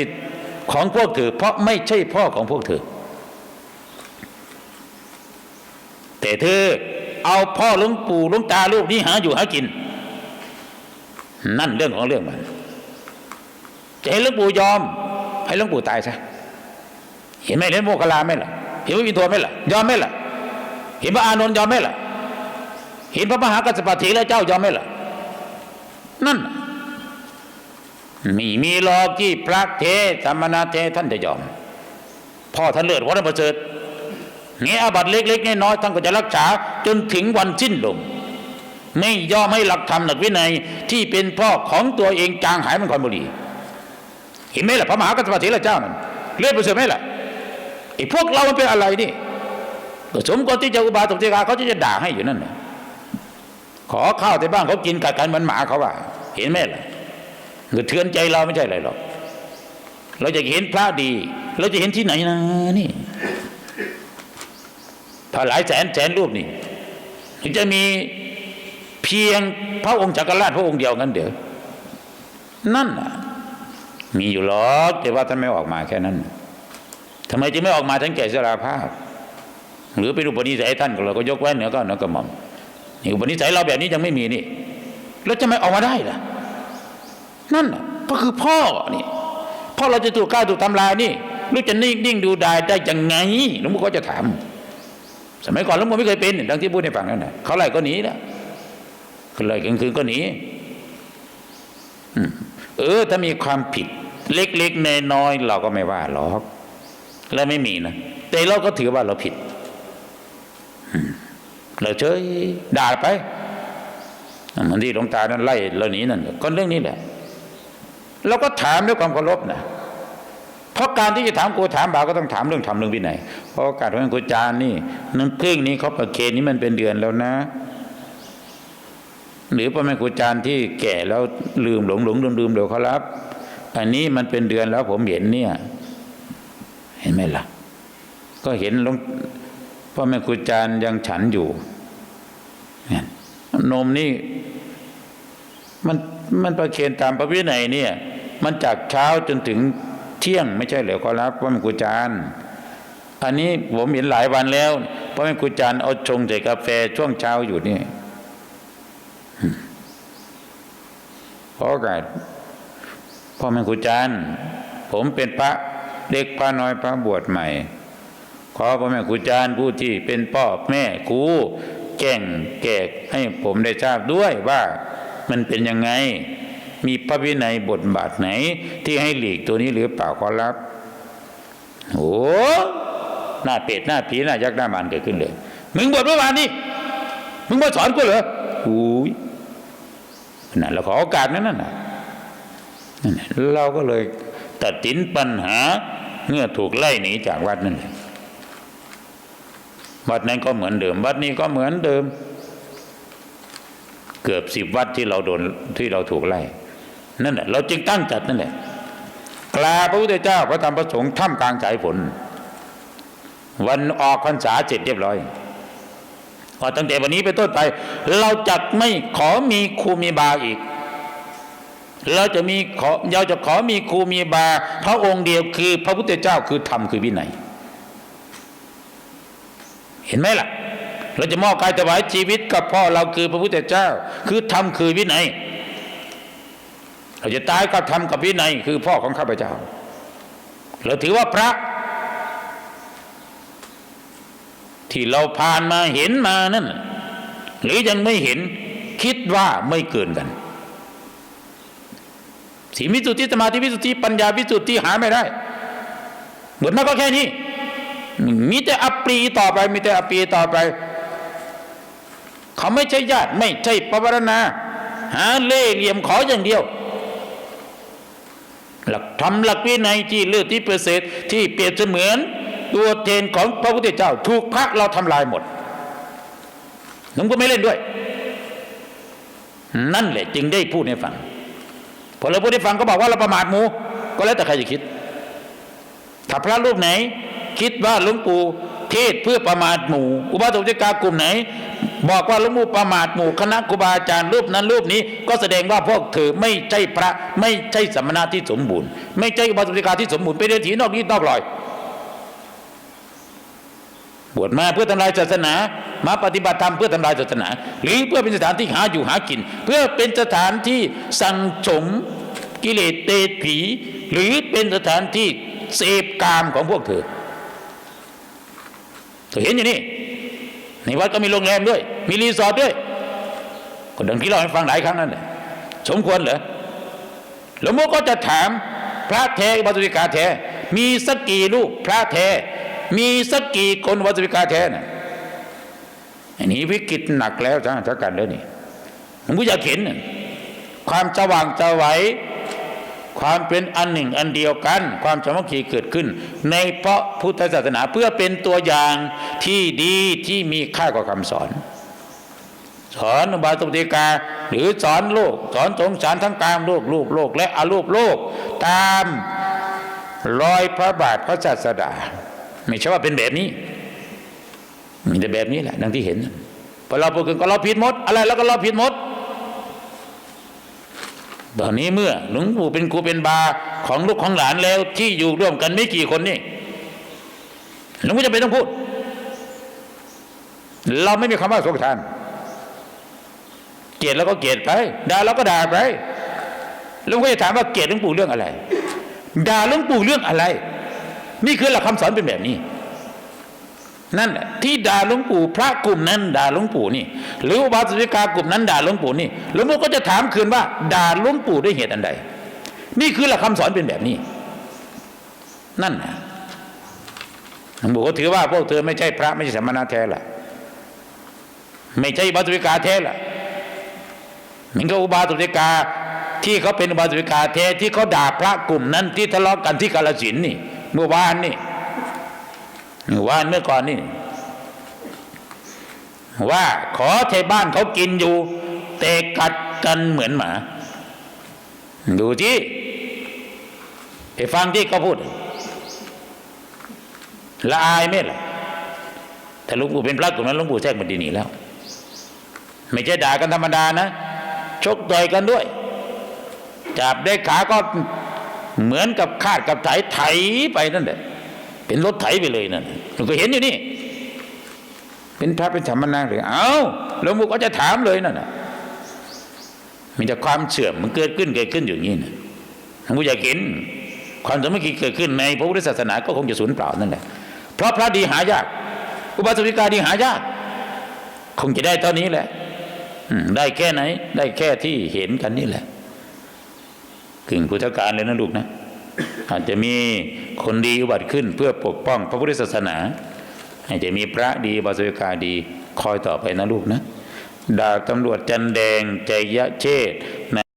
สิทธิ์ของพวกเธอเพราะไม่ใช่พ่อของพวกเธอ แต่เธอเอาพ่อหลวงปู่หลวงตาลูกนี้หาอยู่หากิน นั่นเรื่องของเรื่องมันจะให้หลวงปู่ยอม ให้หลวงปู่ตายซะเห็นไหมเห็นโมคคลาไหมล่ะเห็นพระวินโทไหมล่ะยอมไหมล่ะ เห็นพระอานนท์ยอมไหมล่ะ เห็นพระมหากัสสปะเถระเจ้ายอมไหมล่ะ นั่น มีมีหรอกที่พระเทสมณเทท่านจะยอม พ่อท่านเลิศวัดประเสริฐเงี้ยอาบัตเล็กๆน้อยๆท่านก็จะรักษาจนถึงวันสิ้นลมไม่ยอมให้หลักธรรมหลักวินัยที่เป็นพ่อของตัวเองจางหายมันคอนบุรีเห็นไหมล่ะพระมหากัสสปะเถระเจ้านั่นเลือดประเสริฐไหมล่ะไอ้พวกเรามันเป็นอะไรนี่ก็สมควรที่จะอุบาสกเจกาเขาจะจะด่าให้อยู่นั่นน่ะขอข้าวแต่บ้านเขากินกัดกันเหมือนหมาเขาว่า เห็นไหมล่ะ เงินเทือนใจเราไม่ใช่อะไรหรอกเราจะเห็นพระดี เราจะเห็นที่ไหนนะนี่ถ้าหลายแสนแสนรูปนี่ถึงจะมีเพียงพระองค์จักรราชพระองค์เดียวกันเดี๋ยวนั่นมีอยู่หรอกแต่ว่าท่านไม่ออกมาแค่นั้นทำไมจึงไม่ออกมาทั้งแก่สราภาพ หรือเป็นอุปนิสัยท่านก็เราก็ยกไว้เหนือก็เหนือกระหม่อมนี่อุปนิสัยเราแบบนี้ยังไม่มีนี่แล้วจะไม่ออกมาได้ล่ะ นั่นน่ะก็คือพ่อนี่พ่อเราจะถูกกล้าถูกทำลายนี่ลูกจะนิ่งนิ่งดูได้ได้ยังไงหลวงพ่อก็จะถาม สมัยก่อนหลวงพ่อไม่เคยเป็นดังที่พูดให้ฟังนั่นน่ะเขาไล่ก็หนีนะเขาไล่กลางคืนก็หนีเออ ถ้ามีความผิด เล็กๆนน้อยๆเราก็ไม่ว่าหรอกและไม่มีนะแต่เราก็ถือว่าเราผิดเราเฉยด่าไปเหมือนที่หลวงตานั้นไล่เราหนีนั่นก็เรื่องนี้แหละ เราก็ถามด้วยความเคารพนะเพราะการที่จะถามกูถามบาก็ต้องถามเรื่องทำเรื่องวินัยเพราะกาสของครูจารย์นี่น้ำพึ่งนี้เขาประเคนนี้มันเป็นเดือนแล้วนะ หรือพ่อแม่ครูจารย์ที่แก่แล้วลืมหลงหลงลืมลืมเดี๋ยวเขารับ อันนี้มันเป็นเดือนแล้วผมเห็นเนี่ย เห็นไหมล่ะ ก็เห็นหลวงพ่อแม่ครูจารย์ยังฉันอยู่เนี่ยนมนี่มันมันประเคนตามพระวินัยเนี่ย มันจากเช้าจนถึงเที่ยง ไม่ใช่เหรอขอรับพ่อแม่ครูจารย์อันนี้ผมเห็นหลายวันแล้วพ่อแม่ครูจารย์เอาชงใส่กาแฟช่วงเช้าอยู่นี่ขอโอกาสพ่อแม่ครูจารย์ผมเป็นพระเด็กพระน้อยพระบวชใหม่ ขอพ่อแม่ครูจารย์ผู้ที่เป็นพ่อแม่ครูแก่งแกกให้ผมได้ทราบด้วยว่ามันเป็นยังไง มีพระวินัยบทบาทไหน ที่ให้หลีกตัวนี้หรือเปล่าขอรับโอ้หน้าเป็ดหน้าผีหน้ายักษ์หน้ามารเกิดขึ้นเลย มึงบวชเมื่อวานนี้มึงมาสอนกูเหรออุ้ยนั่นเราขอโอกาสนั้นน่ะนั่นน่ะเราก็เลยตัดสินปัญหาเมื่อถูกไล่หนีจากวัดนั่นเลยวัดนั้นก็เหมือนเดิม วัดนี้ก็เหมือนเดิม เกือบสิบวัดที่เราโดนที่เราถูกไล่ นั่นแหละเราจึงตั้งจัดนั่นแหละกราพระพุทธเจ้าพระธรรมพระสงฆ์ท่ามกลางสายฝนวันออกพรรษาเสร็จเรียบร้อยพอตั้งแต่วันนี้ไปต้นไป เราจะไม่ขอมีครูมีบาอีก เราจะมีขอเราจะขอมีครูมีบา พระองค์เดียวคือ พระพุทธเจ้าคือธรรมคือวินัยเห็นไหมล่ะ เราจะมอบกายถวายชีวิตกับพ่อเราคือพระพุทธเจ้า คือธรรมคือวินัย เราจะตายก็ทำกับวินัยคือพ่อของข้าพเจ้า เราถือว่าพระ ที่เราผ่านมาเห็นมานั่นหรือยังไม่เห็นคิดว่าไม่เกินกันสีมิสุทธิสมาธิวิสุทธิปัญญาวิสุทธิหาไม่ได้เหมือนมากก็แค่นี้มีแต่อปรีต่อไป มีแต่อปรีต่อไป เขาไม่ใช่ญาติไม่ใช่ปวารณา หาเล่เหลี่ยมขออย่างเดียว หลักธรรมหลักวินัยที่เลือดที่เปรเสฐที่เปรียบเสมือนตัวเทนของพระพุทธเจ้า ถูกพระเราทำลายหมดหลวงก็ไม่เล่นด้วย นั่นแหละ จึงได้พูดให้ฟังพอเราพูดให้ฟังก็บอกว่าเราประมาทหมู ก็แล้วแต่ใครจะคิด ถ้าพระรูปไหน คิดว่าหลวงปู่ เทศเพื่อประมาทหมู่ อุบาสกอุบาสิกากลุ่มไหน บอกว่าหลวงปู่ประมาทหมู่คณะครูบาอาจารย์รูปนั้นรูปนี้ ก็แสดงว่าพวกเธอไม่ใช่พระไม่ใช่สมณะที่สมบูรณ์ ไม่ใช่อุบาสกอุบาสิกาที่สมบูรณ์เป็นเดถีนอกนี้นอกลอย บวชมาเพื่อทำลายศาสนา มาปฏิบัติธรรมเพื่อทำลายศาสนา หรือเพื่อเป็นสถานที่หาอยู่หากิน เพื่อเป็นสถานที่สังสมกิเลสเตผี หรือเป็นสถานที่เสพกามของพวกเธอ เธอเห็นอย่างนี้ในวัดก็มีโรงแรมด้วย มีรีสอร์ทด้วยก็ดังที่เราให้ฟังหลายครั้งนั่นแหละสมควรเหรอหลวงพ่อก็จะถามพระแท้วัตถุกาแท้มีสักกี่รูปพระแท้มีสักกี่คนวัตถุกาแท้น่ะอันนี้วิกฤตหนักแล้วจ้าทักกันแล้วนี่ผมก็อยากเห็นความสว่างสวัย ความเป็นอันหนึ่งอันเดียวกัน ความสามัคคีเกิดขึ้น ในเพราะพุทธศาสนาเพื่อเป็นตัวอย่างที่ดีที่มีค่ากว่าคำสอน สอนบาสกติกา หรือสอนโลก สอนสงสารทั้งกามโลกรูปโลก และอรูปโลก ตามรอยพระบาทพระศาสดา ไม่ใช่ว่าเป็นแบบนี้มีแต่แบบนี้แหละดังที่เห็นพอเราพูดกันก็เราผิดหมด อะไรแล้วก็เราผิดหมด ตอนนี้เมื่อหลวงปู่เป็นครูเป็นบาของลูกของหลานแล้ว ที่อยู่ร่วมกันไม่กี่คนนี่หลวงปู่จะเป็นต้องพูด เราไม่มีคำว่าสงทานเกลียดแล้วก็เกลียดไปด่าแล้วก็ด่าไปหลวงพ่อจะถามว่าเกลียดหลวงปู่เรื่องอะไรด่าหลวงปู่เรื่องอะไร นี่คือหลักคำสอนเป็นแบบนี้ นั่นแหละที่ด่าหลวงปู่พระกลุ่มนั้นด่าหลวงปู่นี่ หรืออุบาสิกากลุ่มนั้นด่าหลวงปู่นี่หลวงปู่ก็จะถามคืนว่าด่าหลวงปู่ด้วยเหตุอันใด นี่คือหลักคำสอนเป็นแบบนี้ นั่นนะหลวงปู่ก็ถือว่าพวกเธอไม่ใช่พระไม่ใช่สมณะแท้ละไม่ใช่อุบาสิกาแท้ละมันก็อุบาสิกาที่เขาเป็นอุบาสิกาแท้ที่เขาด่าพระกลุ่มนั้นที่ทะเลาะกันที่กาลสินนี่ เมื่อวานนี่ ว่าเมื่อก่อนนี่ ว่าขอไทยบ้านเขากินอยู่ แต่กัดกันเหมือนหมา ดูที่ไปฟังที่เขาพูด ละอายไหมล่ะถ้าหลุงปู่เป็นพระกลุ่มนั้นหลุงปู่แทรกมันดีหนีแล้ว ไม่ใช่ด่ากันธรรมดานะชกต่อยกันด้วย จับได้ขาก็เหมือนกับคาดกับไถไถไปนั่นแหละ เป็นรถไถไปเลยนั่นเราก็เห็นอยู่นี่ เป็นพระเป็นธรรมนาหรือเอาหลวงปู่ก็จะถามเลยนั่นน่ะมีแต่ความเสื่อมมันเกิดขึ้นเกิดขึ้นอยู่างนี้นะหลวงปู่อยากเห็นความสามัคคีเกิดขึ้นในพระพุทธศาสนาก็คงจะสูญเปล่านั่นแหละเพราะพระดีหายากอุบาสกิกาดีหายาก คงจะได้เท่านี้แหละได้แค่ไหน ได้แค่ที่เห็นกันนี่แหละกึ่งพุทธการเลยนะลูกนะ อาจจะมีคนดีอุบัติขึ้นเพื่อปกป้องพระพุทธศาสนา อาจจะมีพระดีบาสวิกาดีคอยต่อไปนะลูกนะดาบตำรวจจันแดงใจยะเชษนะ